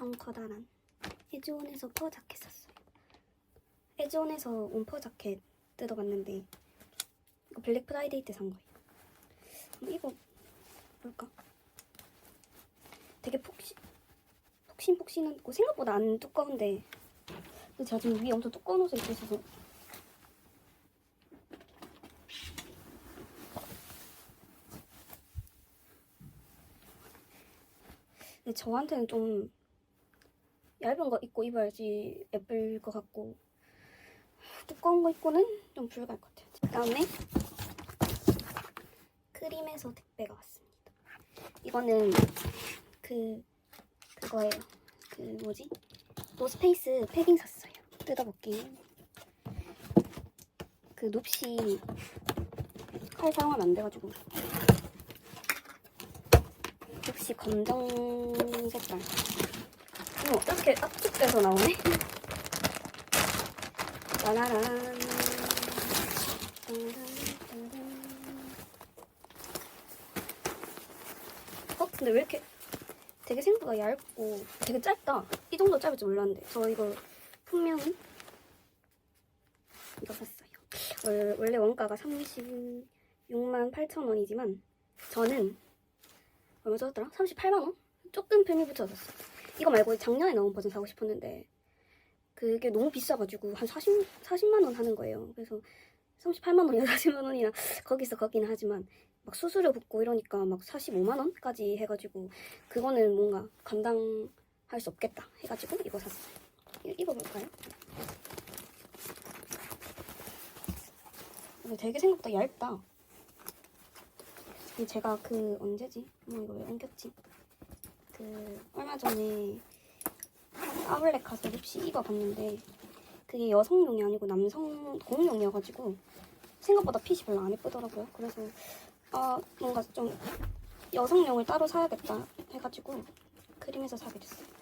엄청 커다란 에즈온에서 퍼 자켓 샀어요. 에즈온에서 온퍼 자켓 뜯어봤는데 이거 블랙 프라이데이 때 산 거예요. 입어 볼까? 되게 폭신 폭신폭신하고 생각보다 안 두꺼운데 근데 제가 지금 위에 엄청 두꺼운 옷을 입고 있어서 근데 저한테는 좀 얇은 거 입고 입어야지 예쁠 것 같고 두꺼운 거 입고는 좀 불가할 것 같아요. 그다음에 크림에서 택배가 왔습니다. 이거는 그 그거예요. 그 뭐지? 노스페이스 패딩 샀어요. 뜯어볼게요. 그 눕시 칼 사용하면 안 돼가지고 눕시 검정 색깔. 어머 이렇게 압축돼서 나오네. 짜라란. 어 근데 왜 이렇게 되게 생각보다 얇고 되게 짧다. 이 정도 짧을 줄 몰랐는데 저 이거 분명히 이거 샀어요. 월- 원래 원가가 36만 8천 원이지만 저는 얼마 줬더라? 38만 원? 조금 편히 붙여줬어. 이거 말고 작년에 나온 버전 사고 싶었는데 그게 너무 비싸가지고 한 40, 40만 원 하는 거예요. 그래서 38만 원이나 40만 원이나 거기서 거기는 하지만 막 수수료 붙고 이러니까 막 45만 원까지 해가지고 그거는 뭔가 감당할 수 없겠다 해가지고 이거 샀어요. 이- 입어볼까요? 되게 생각보다 얇다. 제가 그 언제지? 어머 이거 왜 옮겼지? 그 얼마 전에 아울렛 가서 립시 입어봤는데 그게 여성용이 아니고 남성 공용이어가지고 생각보다 핏이 별로 안 예쁘더라고요. 그래서 아 뭔가 좀 여성용을 따로 사야겠다 해가지고 크림에서 사게 됐어요.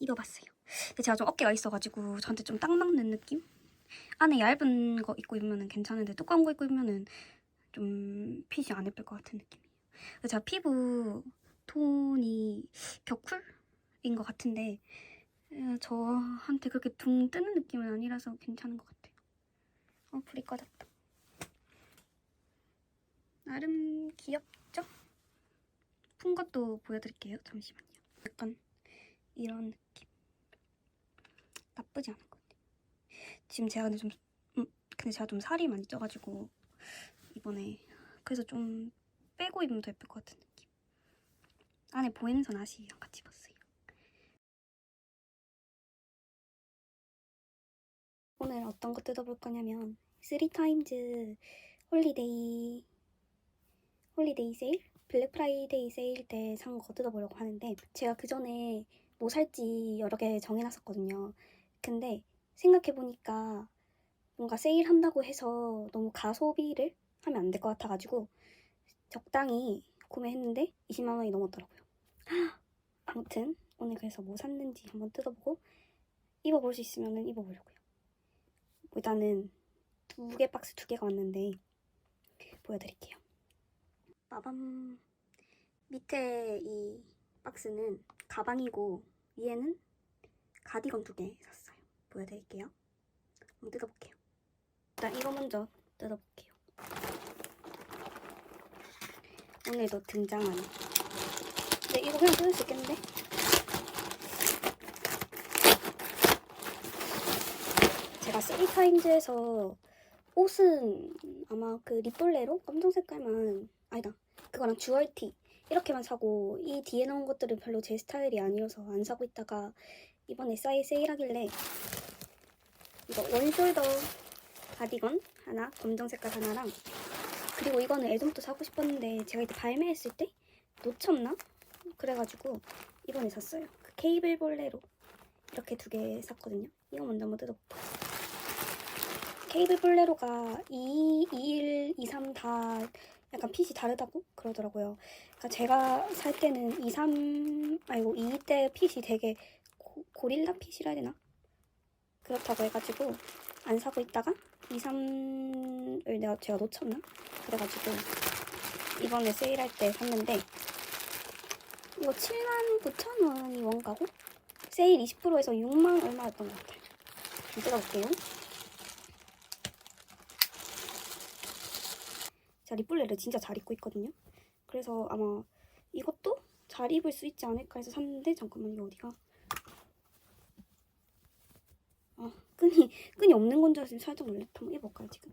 입어봤어요. 근데 제가 좀 어깨가 있어가지고 저한테 좀 딱 맞는 느낌? 안에 얇은 거 입고 입으면 괜찮은데 두꺼운 거 입고 입으면 좀 핏이 안 예쁠 것 같은 느낌이에요. 제가 피부 톤이 격쿨인 것 같은데 에, 저한테 그렇게 둥 뜨는 느낌은 아니라서 괜찮은 것 같아요. 어, 불이 꺼졌다. 나름 귀엽죠? 푼 것도 보여드릴게요. 잠시만요. 약간 이런 느낌. 나쁘지 않은 것 같아요. 지금 제가 근데 좀, 음, 근데 제가 좀 살이 많이 쪄가지고 이번에 그래서 좀 빼고 입으면 더 예쁠 것 같은 느낌. 안에 보이는 선 아시죠? 같이 입었어요. 오늘 어떤 거 뜯어볼 거냐면 3타임즈 홀리데이 홀리데이 세일? 블랙 프라이데이 세일 때 산 거 뜯어보려고 하는데 제가 그 전에 뭐 살지 여러 개 정해놨었거든요. 근데 생각해보니까 뭔가 세일한다고 해서 너무 가소비를 하면 안 될 것 같아가지고 적당히 구매했는데 20만 원이 넘었더라고요. 아무튼 오늘 그래서 뭐 샀는지 한번 뜯어보고 입어볼 수 있으면 입어보려고요. 일단은 두 개 박스 두 개가 왔는데 보여드릴게요. 빠밤 밑에 이 박스는 가방이고 위에는 가디건 두 개 샀어요. 보여드릴게요. 한번 뜯어볼게요. 일단 이거 먼저 뜯어볼게요. 오늘도 등장하는. 근데 이거 그냥 뜯을 수 있겠는데? 제가 쓰리타임즈에서 옷은 아마 그 립볼레로 검정 색깔만 아니다. 그거랑 주얼티 이렇게만 사고 이 뒤에 나온 것들은 별로 제 스타일이 아니어서 안 사고 있다가 이번에 싸이 세일하길래 이거 원숄더 가디건 하나 검정 색깔 하나랑 그리고 이거는 애전부터 사고 싶었는데 제가 이때 발매했을 때 놓쳤나? 그래가지고 이번에 샀어요. 그 케이블 볼레로 이렇게 두 개 샀거든요. 이거 먼저 한번 뜯어볼게요. 케이블 볼레로가 2, 2, 1, 2, 3 다 약간 핏이 다르다고 그러더라고요. 그러니까 제가 살 때는 2, 3 아이고 2 때 핏이 되게 고, 고릴라 핏이라 해야 되나? 그렇다고 해가지고 안 사고 있다가 2, 3을 내가 제가 놓쳤나? 그래가지고 이번에 세일할 때 샀는데 이거 7만 9천 원이 원가고 세일 20%에서 6만 얼마였던 것 같아요. 좀 뜯어볼게요. 제가 립블레를 진짜 잘 입고 있거든요. 그래서 아마 이것도 잘 입을 수 있지 않을까 해서 샀는데 잠깐만 이게 어디가? 아 끈이 끈이 없는 건줄 알았더니 살짝 놀랬다. 한번 입어볼까요 지금?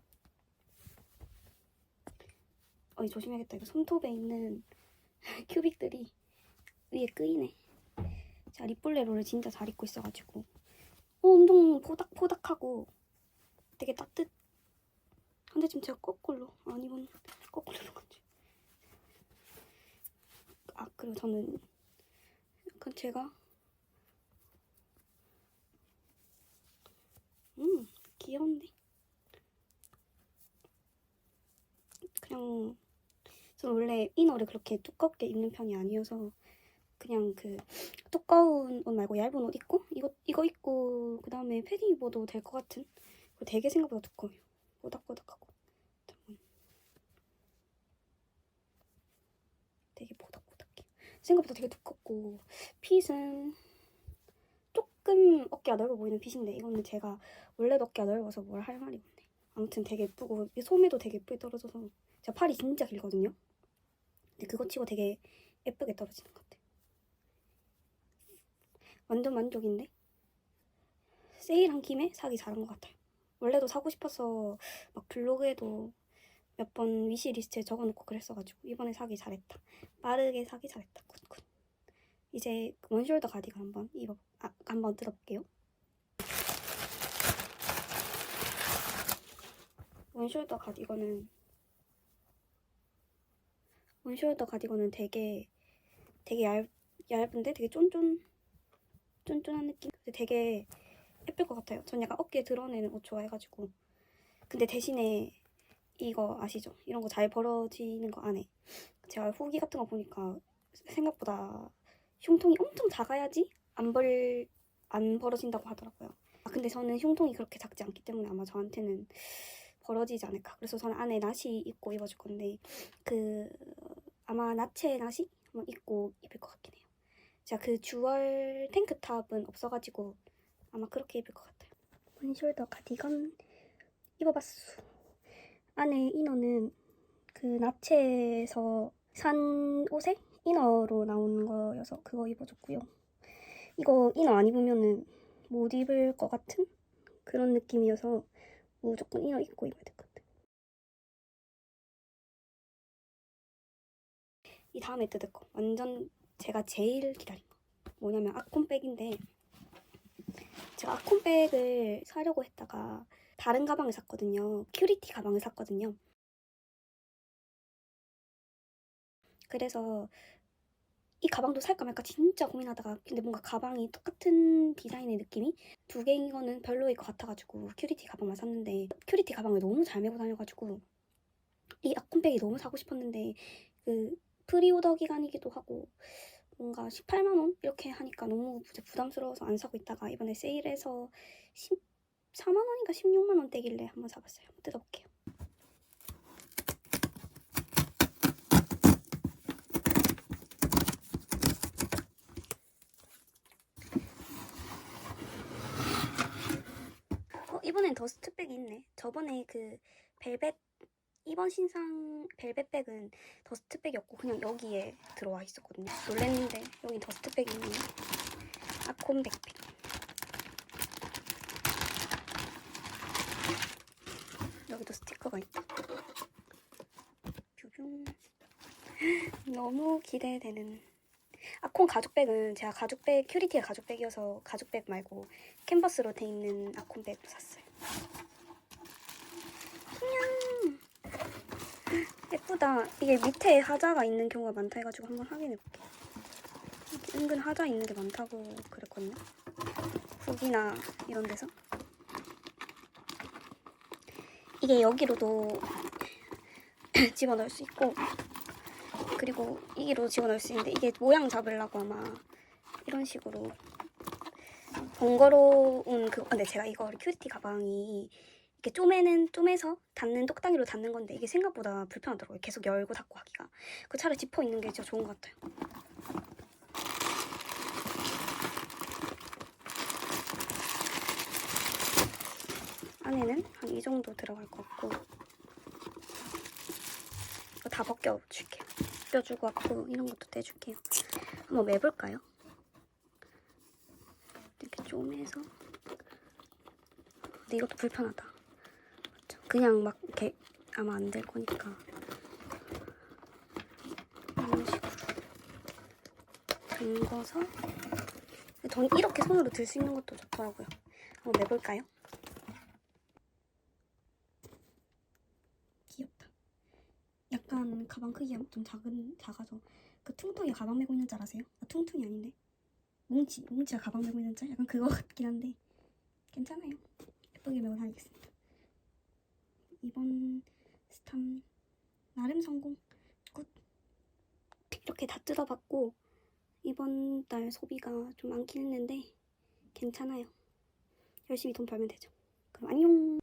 어이 조심해야겠다. 이거 손톱에 있는 큐빅들이 위에 끄이네. 제가 립블레로를 진짜 잘 입고 있어가지고 어, 엄청 포닥포닥하고 되게 따뜻. 근데 지금 제가 거꾸로 안 입은 거꾸로 입은 건지. 아 그리고 저는 약간 제가 음 귀여운데? 그냥 저는 원래 이너를 그렇게 두껍게 입는 편이 아니어서 그냥 그 두꺼운 옷 말고 얇은 옷 입고 이거 이거 입고 그 다음에 패딩 입어도 될 것 같은? 되게 생각보다 두꺼워요. 보닥보닥하고 잠깐만. 되게 보닥보닥해 생각보다 되게 두껍고 핏은 조금 어깨가 넓어 보이는 핏인데 이거는 제가 원래도 어깨가 넓어서 뭘 할 말이 없네 아무튼 되게 예쁘고 이 소매도 되게 예쁘게 떨어져서 제가 팔이 진짜 길거든요 근데 그거 치고 되게 예쁘게 떨어지는 것 같아요 완전 만족인데? 세일한 김에 사기 잘한 것 같아요. 원래도 사고 싶어서 막 블로그에도 몇 번 위시리스트에 적어놓고 그랬어가지고 이번에 사기 잘했다. 빠르게 사기 잘했다. 이제 그 원숄더 가디건 한번 입어 아 한번 뜯어볼게요. 원숄더 가디건은 원숄더 가디건은 되게 되게 얇 얇은데 되게 쫀쫀 쫀쫀한 느낌? 근데 되게 예쁠 것 같아요. 전 약간 어깨 드러내는 옷 좋아해가지고. 근데 대신에 이거 아시죠? 이런 거 잘 벌어지는 거 안에 제가 후기 같은 거 보니까 생각보다 흉통이 엄청 작아야지 안 벌, 안 벌어진다고 하더라고요. 아, 근데 저는 흉통이 그렇게 작지 않기 때문에 아마 저한테는 벌어지지 않을까. 그래서 저는 안에 나시 입고 입어줄 건데, 그, 아마 나체 나시 한번 입고 입을 것 같긴 해요. 제가 그 주얼 탱크탑은 없어가지고 아마 그렇게 입을 것 같아요. 원숄더 가디건 입어봤어. 안에 이너는 그 나체에서 산 옷에 이너로 나오는 거여서 그거 입어줬고요. 이거 이너 안 입으면은 못 입을 것 같은 그런 느낌이어서 무조건 이너 입고 입어야 될 것 같아요. 이 다음에 뜯을 거 완전 제가 제일 기다린 거 뭐냐면 아콘백인데 제가 아콘백을 사려고 했다가 다른 가방을 샀거든요. 큐리티 가방을 샀거든요. 그래서 이 가방도 살까 말까 진짜 고민하다가 근데 뭔가 가방이 똑같은 디자인의 느낌이 두 개인 거는 별로일 것 같아가지고 큐리티 가방만 샀는데 큐리티 가방을 너무 잘 메고 다녀가지고 이 아콘백이 너무 사고 싶었는데 그 프리오더 기간이기도 하고 뭔가 18만 원 이렇게 하니까 너무 부담스러워서 안 사고 있다가 이번에 세일해서 14만 원인가 16만 원 대길래 한번 사봤어요. 뜯어볼게요. 어 이번엔 더스트백이 있네. 저번에 그 벨벳 이번 신상 벨벳백은 더스트백이었고 그냥 여기에 들어와 있었거든요. 놀랬는데 여기 더스트백이 있네요. 아콘 백팩. 여기도 스티커가 있다. 뷰뷰. 너무 기대되는. 아콘 가죽백은 제가 가죽백 큐리티의 가죽백이어서 가죽백 말고 캔버스로 돼 있는 아콘백도 샀어요. 안녕. 예쁘다. 이게 밑에 하자가 있는 경우가 많다 해가지고 한번 확인해 볼게. 이렇게 은근 하자 있는 게 많다고 그랬거든요. 후기나 이런 데서. 이게 여기로도 집어넣을 수 있고 그리고 이기로 집어넣을 수 있는데 이게 모양 잡으려고 아마 이런 식으로 번거로운 그 근데 제가 이거 큐리티 가방이 이렇게 쪼매는 쪼매서 닫는 똑딱이로 닫는 건데 이게 생각보다 불편하더라고요. 계속 열고 닫고 하기가. 그 차라리 지퍼 있는 게 진짜 좋은 것 같아요. 안에는 한 이 정도 들어갈 것 같고 이거 다 벗겨줄게요. 벗겨주고 왔고 이런 것도 떼줄게요. 한번 매볼까요? 이렇게 쪼매서 근데 이것도 불편하다. 그냥 막 이렇게 아마 안 될 거니까 이런 식으로 담궈서 전 이렇게 손으로 들 수 있는 것도 좋더라고요. 한번 매볼까요? 귀엽다. 약간 가방 크기가 좀 작은 작아서 그 퉁퉁이 가방 메고 있는 줄 아세요? 아, 퉁퉁이 아닌데 뭉치 뭉치가 가방 메고 있는 줄 약간 그거 같긴 한데 괜찮아요. 예쁘게 메고 다니겠습니다. 이번 스탐 나름 성공 굿 이렇게 다 뜯어봤고 이번 달 소비가 좀 많긴 했는데 괜찮아요. 열심히 돈 벌면 되죠. 그럼 안녕.